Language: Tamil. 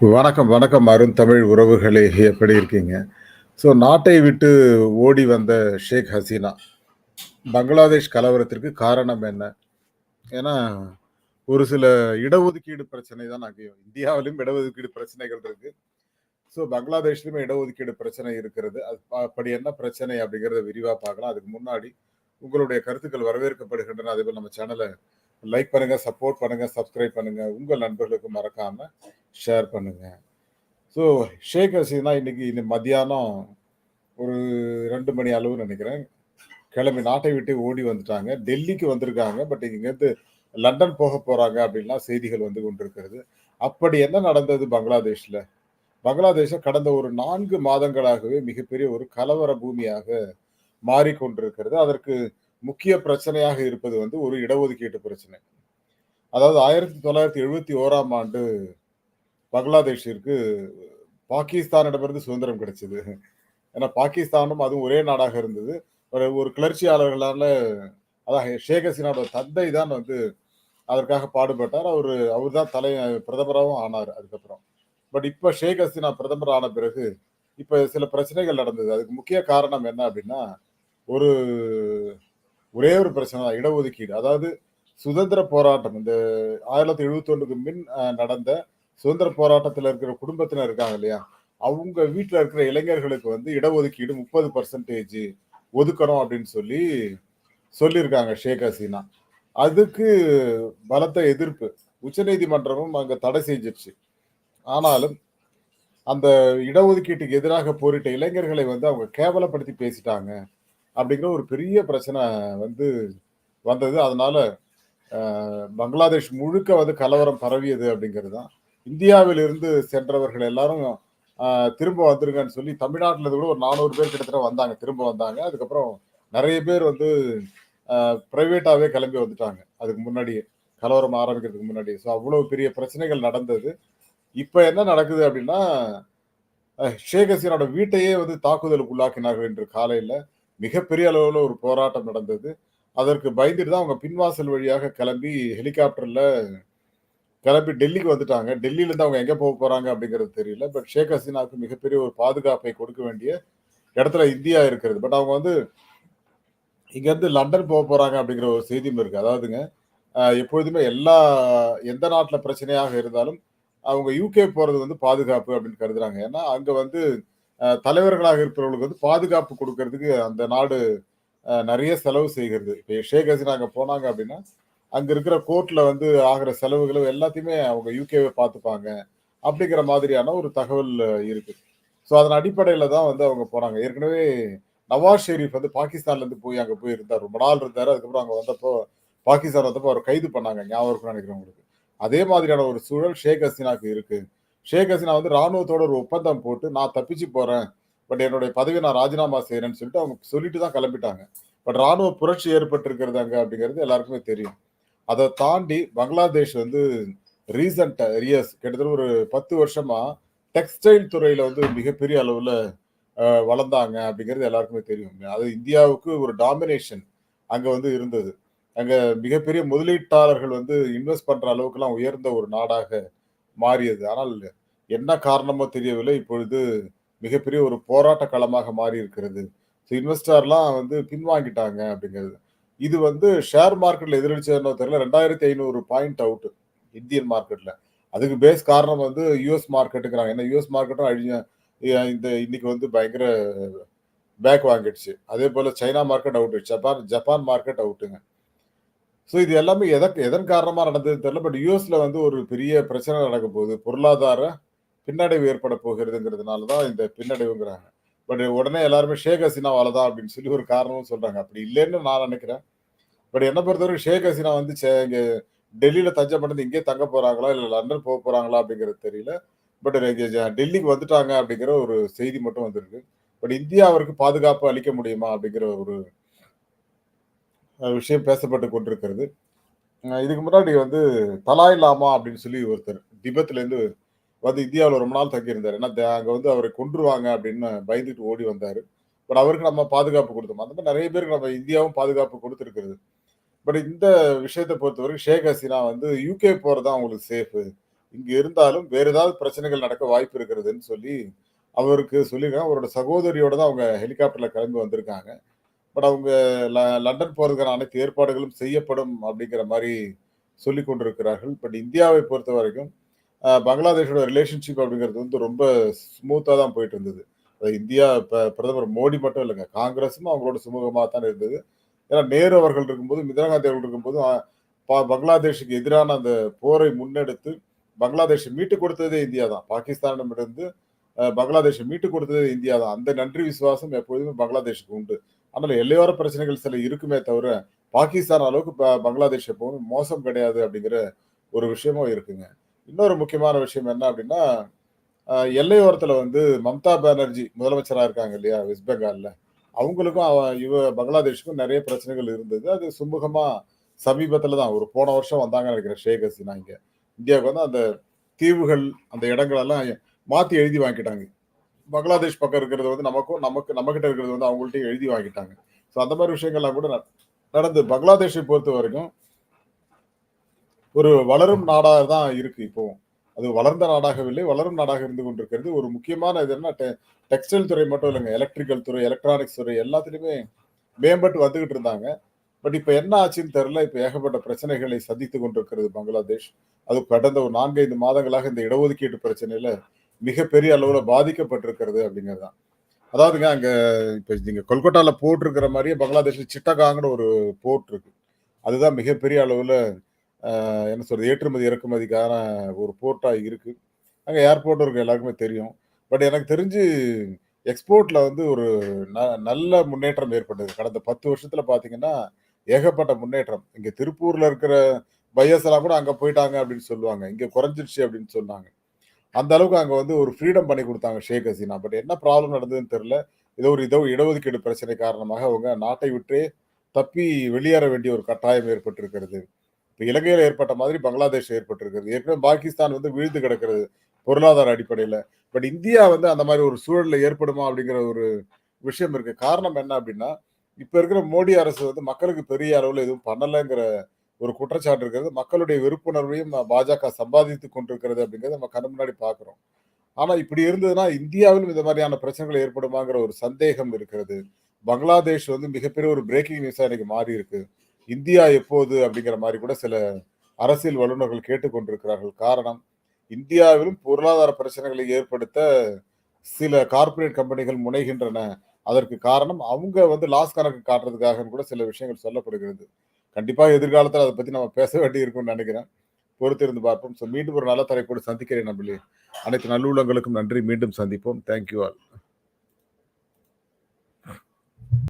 வணக்கம், வணக்கம் அருந்தமிழ் உறவுகளே! எப்படி இருக்கீங்க? ஸோ நாட்டை விட்டு ஓடி வந்த ஷேக் ஹசீனா, பங்களாதேஷ் கலவரத்திற்கு காரணம் என்ன? ஏன்னா, ஒரு சில இடஒதுக்கீடு பிரச்சனை தான் அங்கேயும். இந்தியாவிலும் இடஒதுக்கீடு பிரச்சனைகள் இருக்கு. ஸோ பங்களாதேஷ்லையுமே இடஒதுக்கீடு பிரச்சனை இருக்கிறது. அது அப்படி என்ன பிரச்சனை அப்படிங்கிறத விரிவாக பார்க்கலாம். அதுக்கு முன்னாடி உங்களுடைய கருத்துக்கள் வரவேற்கப்படுகின்றன. அதேபோல நம்ம சேனலை லைக் பண்ணுங்க, சப்போர்ட் பண்ணுங்க, சப்ஸ்கிரைப் பண்ணுங்க. உங்கள் நண்பர்களுக்கு மறக்காம ஷேர் பண்ணுங்க. ஸோ ஷேக் ஹசீனா இன்னைக்கு இந்த மத்தியானம் ஒரு ரெண்டு மணி அளவுன்னு நினைக்கிறேன் கிளம்பி நாட்டை விட்டு ஓடி வந்துட்டாங்க. டெல்லிக்கு வந்திருக்காங்க. பட் இங்கேருந்து லண்டன் போக போறாங்க அப்படின்லாம் செய்திகள் வந்து கொண்டிருக்கிறது. அப்படி என்ன நடந்தது பங்களாதேஷ்ல? பங்களாதேஷை கடந்த ஒரு நான்கு மாதங்களாகவே மிகப்பெரிய ஒரு கலவர பூமியாக மாறிக்கொண்டிருக்கிறது. அதற்கு முக்கிய பிரச்சனையாக இருப்பது வந்து ஒரு இடஒதுக்கீட்டு பிரச்சனை. அதாவது 1971ஆம் ஆண்டு பங்களாதேஷிற்கு பாகிஸ்தானிடமிருந்து சுதந்திரம் கிடைச்சது. ஏன்னா பாகிஸ்தானும் அதுவும் ஒரே நாடாக இருந்தது. ஒரு ஒரு கிளர்ச்சியாளர்களால் அதான் ஷேக் ஹசீனாவோட தந்தை தான் வந்து அதற்காக பாடுபட்டார். அவர் அவர் தான் தலை பிரதமராகவும் ஆனார் அதுக்கப்புறம். பட் இப்போ ஷேக் ஹசீனா பிரதமர் ஆன பிறகு, இப்போ சில பிரச்சனைகள் நடந்தது. அதுக்கு முக்கிய காரணம் என்ன அப்படின்னா, ஒரு ஒரே ஒரு பிரச்சனை தான் இடஒதுக்கீடு. அதாவது சுதந்திர போராட்டம் இந்த 1971க்கு மின் நடந்த சுதந்திர போராட்டத்தில் இருக்கிற குடும்பத்தினர் இருக்காங்க இல்லையா? அவங்க வீட்டில் இருக்கிற இளைஞர்களுக்கு வந்து இடஒதுக்கீடு 30% ஒதுக்கணும் அப்படின்னு சொல்லி சொல்லியிருக்காங்க ஷேக் ஹசீனா. அதுக்கு பலத்த எதிர்ப்பு. உச்சநீதிமன்றமும் அங்கே தடை செஞ்சிருச்சு. ஆனாலும், அந்த இடஒதுக்கீட்டுக்கு எதிராக போரிட்ட இளைஞர்களை வந்து அவங்க கேவலப்படுத்தி பேசிட்டாங்க. அப்படிங்கிற ஒரு பெரிய பிரச்சனை வந்து வந்தது. அதனால பங்களாதேஷ் முழுக்க வந்து கலவரம் பரவியது அப்படிங்கிறது தான். இந்தியாவிலிருந்து சென்றவர்கள் எல்லாரும் திரும்ப வந்துருங்கன்னு சொல்லி தமிழ்நாட்டில் கூட ஒரு 400 பேர் கிட்டத்தட்ட வந்தாங்க. திரும்ப வந்தாங்க. அதுக்கப்புறம் நிறைய பேர் வந்து ப்ரைவேட்டாகவே கிளம்பி வந்துட்டாங்க. அதுக்கு முன்னாடியே. கலவரம் ஆரம்பிக்கிறதுக்கு முன்னாடி ஸோ அவ்வளோ பெரிய பிரச்சனைகள் நடந்தது. இப்போ என்ன நடக்குது அப்படின்னா, ஷேக் ஹசீனோட வீட்டையே வந்து தாக்குதலுக்கு உள்ளாக்கினார்கள் இன்று காலையில் மிகப்பெரிய அளவில் ஒரு போராட்டம் நடந்தது. அதற்கு பயந்துட்டு தான் அவங்க பின்வாசல் வழியாக கிளம்பி ஹெலிகாப்டரில் கிளம்பி டெல்லிக்கு வந்துட்டாங்க. டெல்லியிலேருந்து அவங்க எங்கே போக போகிறாங்க அப்படிங்கிறது தெரியல. பட் ஷேக் ஹசீனாவுக்கு மிகப்பெரிய ஒரு பாதுகாப்பை கொடுக்க வேண்டிய இடத்துல இந்தியா இருக்கிறது. பட் அவங்க வந்து இங்கேருந்து லண்டன் போக போகிறாங்க அப்படிங்கிற ஒரு செய்தியும் இருக்குது அதாவதுங்க, எப்பொழுதுமே எல்லா எந்த நாட்டில் பிரச்சனையாக இருந்தாலும், அவங்க யூகே போகிறது வந்து பாதுகாப்பு அப்படின்னு கருதுறாங்க. ஏன்னா, அங்கே வந்து தலைவர்களாக இருப்பவர்களுக்கு வந்து பாதுகாப்பு கொடுக்கறதுக்கு அந்த நாடு நிறைய செலவு செய்கிறது. இப்போ ஷேக் ஹசீனா அங்கே போனாங்க அப்படின்னா, அங்கே இருக்கிற கோர்ட்டில் வந்து ஆகிற செலவுகளும் எல்லாத்தையுமே அவங்க யூகேவை பார்த்துப்பாங்க. அப்படிங்கிற மாதிரியான ஒரு தகவல் இருக்கு. ஸோ அதன் அடிப்படையில் தான் வந்து அவங்க போகிறாங்க ஏற்கனவே நவாஸ் ஷெரீஃப் வந்து பாகிஸ்தான்லேருந்து போய் அங்கே போய் இருந்தார். ரொம்ப நாள் இருந்தார் அதுக்கப்புறம் அங்கே வந்தப்போ பாகிஸ்தான் வந்தப்போ அவர் கைது பண்ணாங்க. ஞாபகம் நினைக்கிறவங்களுக்கு உங்களுக்கு. அதே மாதிரியான ஒரு சூழல் ஷேக் ஹசீனாக்கு இருக்குது ஷேக் ஹசீனா வந்து ராணுவத்தோட ஒரு ஒப்பந்தம் போட்டு, நான் தப்பிச்சு போறேன். பட் என்னுடைய பதவி நான் ராஜினாமா செய்யறேன்னு சொல்லிட்டு அவங்க சொல்லிட்டு தான் கிளம்பிட்டாங்க. பட் ராணுவ புரட்சி ஏற்பட்டிருக்கிறது அங்க அப்படிங்கிறது எல்லாருக்குமே தெரியும். அதை தாண்டி பங்களாதேஷ் வந்து ரீசென்ட் இயர்ஸ் கிட்டத்தட்ட ஒரு 10 வருஷமா டெக்ஸ்டைல் துறையில வந்து மிகப்பெரிய அளவுல வளர்ந்தாங்க அப்படிங்கிறது எல்லாருக்குமே தெரியும். அது இந்தியாவுக்கு ஒரு டாமினேஷன் அங்க வந்து இருந்தது. அங்க மிகப்பெரிய முதலீட்டாளர்கள் வந்து இன்வெஸ்ட் பண்ற அளவுக்குலாம் உயர்ந்த ஒரு நாடாக மாறியது. ஆனால் என்ன காரணமோ தெரியவில்லை. இப்பொழுது மிகப்பெரிய ஒரு போராட்ட களமாக மாறி இருக்கிறது. ஸோ இன்வெஸ்டர்லாம் வந்து பின்வாங்கிட்டாங்க அப்படிங்கிறது. இது வந்து ஷேர் மார்க்கெட்ல எதிரடிச்சதுன்னு தெரியல ரெண்டாயிரத்தி ஐநூறு பாயிண்ட் அவுட் இந்தியன் மார்க்கெட்ல. அதுக்கு பேஸ் காரணம் வந்து யூஎஸ் மார்க்கெட்டுங்கிறாங்க. ஏன்னா யூஎஸ் மார்க்கெட்டும் அழிஞ்ச இந்த இன்னைக்கு வந்து பயங்கர பேக் வாங்கிடுச்சு. அதே போல் China market out. Japan Japan market அவுட்டுங்க. So இது எல்லாமே எதற்கு எதன் காரணமாக நடந்ததுன்னு தெரியல. பட் யுஎஸ்ல வந்து ஒரு பெரிய பிரச்சனை நடக்க போகுது. பொருளாதார பின்னடைவு ஏற்பட போகிறதுங்கிறதுனால தான் இந்த பின்னடைவுங்கிறாங்க. பட் உடனே எல்லாருமே ஷேக் ஹசீனாவால தான் அப்படின்னு சொல்லி ஒரு காரணமும் சொல்றாங்க. அப்படி இல்லைன்னு நான் நினைக்கிறேன் பட் என்னை பொறுத்தவரைக்கும் ஷேக் ஹசீனா வந்து சே இங்கே டெல்லியில் தஞ்சம் பண்ணது இங்கேயே தங்க போறாங்களா? இல்லை லண்டன் போக போறாங்களா? அப்படிங்கிறது தெரியல. பட் ஜ டெல்லிக்கு வந்துட்டாங்க அப்படிங்கிற ஒரு செய்தி மட்டும் வந்திருக்கு. பட் இந்தியா அவருக்கு பாதுகாப்பு அளிக்க முடியுமா? அப்படிங்கிற ஒரு விஷயம் பேசப்பட்டு கொண்டிருக்கிறது. இதுக்கு முன்னாடி வந்து தலாய் லாமா அப்படின்னு சொல்லி ஒருத்தர் திபத்துலேருந்து வந்து இந்தியாவில் ரொம்ப நாள் தங்கியிருந்தார் ஏன்னா த வந்து அவரை கொன்றுவாங்க அப்படின்னு பயந்துட்டு ஓடி வந்தார் பட் அவருக்கு நம்ம பாதுகாப்பு கொடுத்தோம் அந்த மாதிரி நிறைய பேருக்கு நம்ம இந்தியாவும் பாதுகாப்பு குடுத்திருக்கிறது. பட் இந்த விஷயத்தை பொறுத்தவரைக்கும் ஷேக் ஹசீனா வந்து யூகே போகிறது தான் அவங்களுக்கு சேஃபு இங்கே இருந்தாலும் வேறு ஏதாவது பிரச்சனைகள் நடக்க வாய்ப்பு இருக்கிறதுன்னு சொல்லி அவருக்கு சொல்லியிருக்காங்க. அவரோட சகோதரியோட தான் அவங்க ஹெலிகாப்டரில் கிளம்பி வந்திருக்காங்க. பட் அவங்க ல லண்டன் போறதுக்கான அனைத்து ஏற்பாடுகளும் செய்யப்படும் அப்படிங்கிற மாதிரி சொல்லி கொண்டிருக்கிறார்கள். பட் இந்தியாவை பொறுத்த வரைக்கும் பங்களாதேஷோட ரிலேஷன்ஷிப் அப்படிங்கிறது வந்து ரொம்ப ஸ்மூத்தாக தான் போயிட்டு இருந்தது. அது இந்தியா இப்போ பிரதமர் மோடி மட்டும் இல்லைங்க காங்கிரஸும் அவங்களோட சுமூகமாக தான் இருந்தது. ஏன்னா நேரு அவர்கள் இருக்கும்போது, இந்திரா காந்தி அவர்கள் இருக்கும்போது, பங்களாதேஷுக்கு எதிரான அந்த போரை முன்னெடுத்து பங்களாதேஷை மீட்டு கொடுத்ததே இந்தியா தான். பாகிஸ்தானிடமிருந்து பங்களாதேஷை மீட்டு கொடுத்ததே இந்தியா தான். அந்த நன்றி விசுவாசம் எப்பொழுதுமே பங்களாதேஷுக்கு உண்டு. ஆனால் எல்லையோர பிரச்சனைகள் சில இருக்குமே தவிர, பாகிஸ்தான் அளவுக்கு பங்களாதேஷ் எப்பவும் மோசம் கிடையாது அப்படிங்கிற ஒரு விஷயமும் இருக்குங்க. இன்னொரு முக்கியமான விஷயம் என்ன அப்படின்னா, எல்லையோரத்தில் வந்து மம்தா பானர்ஜி முதலமைச்சரா இருக்காங்க இல்லையா? வெஸ்ட் பெங்கால்ல. அவங்களுக்கும் அவ இவ பங்களாதேஷுக்கும் நிறைய பிரச்சனைகள் இருந்தது. அது சுமூகமா சமீபத்தில் தான் ஒரு போன வருஷம் வந்தாங்கன்னு நினைக்கிறேன் ஷேக் ஹசீனா இங்க. இந்தியாவுக்கு வந்து அந்த தீவுகள், அந்த இடங்களெல்லாம் மாத்தி எழுதி வாங்கிட்டாங்க. பங்களாதேஷ் பக்கம் இருக்கிறது வந்து நமக்கும், நமக்கு நம்மகிட்ட இருக்கிறது வந்து அவங்கள்ட்டயும் எழுதி வாங்கிட்டாங்க. ஸோ அந்த மாதிரி விஷயங்கள்லாம் கூட நடந்து பங்களாதேஷை பொறுத்தவரைக்கும் ஒரு வளரும் நாடாக தான் இருக்கு இப்போ அது வளர்ந்த நாடாகவில்லை, வளரும் நாடாக இருந்து கொண்டிருக்கிறது. ஒரு முக்கியமான இது என்ன டெ டெக்ஸ்டைல் துறை மட்டும் இல்லைங்க எலக்ட்ரிக்கல் துறை, எலக்ட்ரானிக்ஸ் துறை எல்லாத்துலேயுமே மேம்பட்டு வந்துகிட்டு இருந்தாங்க. பட் இப்போ என்ன ஆச்சுன்னு தெரில இப்போ ஏகப்பட்ட பிரச்சனைகளை சந்தித்து கொண்டிருக்கிறது பங்களாதேஷ். அது கடந்த ஒரு 4, 5 மாதங்களாக இந்த இடஒதுக்கீட்டு பிரச்சனையில மிகப்பெரிய அளவுல பாதிக்கப்பட்டிருக்கிறது அப்படிங்கிறது தான். அதாவதுங்க அங்க இப்ப நீங்க கொல்கட்டால போர்ட் இருக்கிற மாதிரியே பங்களாதேஷ்ல சிட்டகாங்கிற ஒரு போர்ட் இருக்கு. அதுதான் மிகப்பெரிய அளவுல என்ன சொல்றது? ஏற்றுமதி, இறக்குமதிக்கான ஒரு போர்ட்டா இருக்கு. அங்க ஏர்போர்ட் இருக்கு எல்லாருக்குமே தெரியும். பட் எனக்கு தெரிஞ்சு எக்ஸ்போர்ட்ல வந்து ஒரு ந நல்ல முன்னேற்றம் ஏற்பட்டது. கடந்த 10 வருஷத்துல பார்த்தீங்கன்னா, ஏகப்பட்ட முன்னேற்றம். இங்க திருப்பூர்ல இருக்கிற பையர்ஸ் எல்லாம் கூட அங்க போயிட்டாங்க அப்படின்னு சொல்லுவாங்க. இங்க குறைஞ்சிருச்சு அப்படின்னு சொன்னாங்க. அந்த அளவுக்கு அங்கே வந்து ஒரு ஃப்ரீடம் பண்ணி கொடுத்தாங்க ஷேக் ஹசீனா. பட் என்ன ப்ராப்ளம் நடந்ததுன்னு தெரில ஏதோ ஒரு இதோ இடஒதுக்கீடு பிரச்சனை காரணமாக அவங்க நாட்டை விட்டு தப்பி வெளியேற வேண்டிய ஒரு கட்டாயம் ஏற்பட்டிருக்கிறது. இப்போ இலங்கையில் ஏற்பட்ட மாதிரி பங்களாதேஷ் ஏற்பட்டிருக்கிறது. ஏற்கனவே பாகிஸ்தான் வந்து வீழ்ந்து கிடக்கிறது பொருளாதார அடிப்படையில் பட் இந்தியா வந்து அந்த மாதிரி ஒரு சூழலில் ஏற்படுமா அப்படிங்கிற ஒரு விஷயம் இருக்கு. காரணம் என்ன அப்படின்னா, இப்போ இருக்கிற மோடி அரசு வந்து மக்களுக்கு பெரிய அளவில் எதுவும் பண்ணலைங்கிற ஒரு குற்றச்சாட்டு இருக்கிறது. மக்களுடைய விருப்புணர்வையும் பாஜக சம்பாதித்துக் கொண்டிருக்கிறது அப்படிங்கிறத நம்ம கண்ணு முன்னாடி பார்க்குறோம் ஆனால் இப்படி இருந்ததுன்னா, இந்தியாவிலும் இந்த மாதிரியான பிரச்சனைகள் ஏற்படுமாங்கிற ஒரு சந்தேகம் இருக்கிறது. பங்களாதேஷ் வந்து மிகப்பெரிய ஒரு பிரேக்கிங் நியூஸாக இன்னைக்கு மாறி இருக்கு. இந்தியா எப்போது அப்படிங்கிற மாதிரி கூட சில அரசியல் வல்லுநர்கள் கேட்டுக்கொண்டிருக்கிறார்கள் காரணம், இந்தியாவிலும் பொருளாதார பிரச்சனைகளை ஏற்படுத்த சில கார்ப்பரேட் கம்பெனிகள் முனைகின்றன. அதற்கு காரணம் அவங்க வந்து லாஸ் கணக்கு காட்டுறதுக்காக கூட சில விஷயங்கள் சொல்லப்படுகிறது. கண்டிப்பாக எதிர்காலத்தில் அதை பற்றி நம்ம பேச வேண்டி இருக்கும்னு நினைக்கிறேன் பொறுத்திருந்து பார்ப்போம். ஸோ மீண்டும் ஒரு நல்ல தலைப்போடு சந்திக்கிறேன் நம்மளே அனைத்து நல்லுள்ளங்களுக்கும் நன்றி. மீண்டும் சந்திப்போம். Thank you all.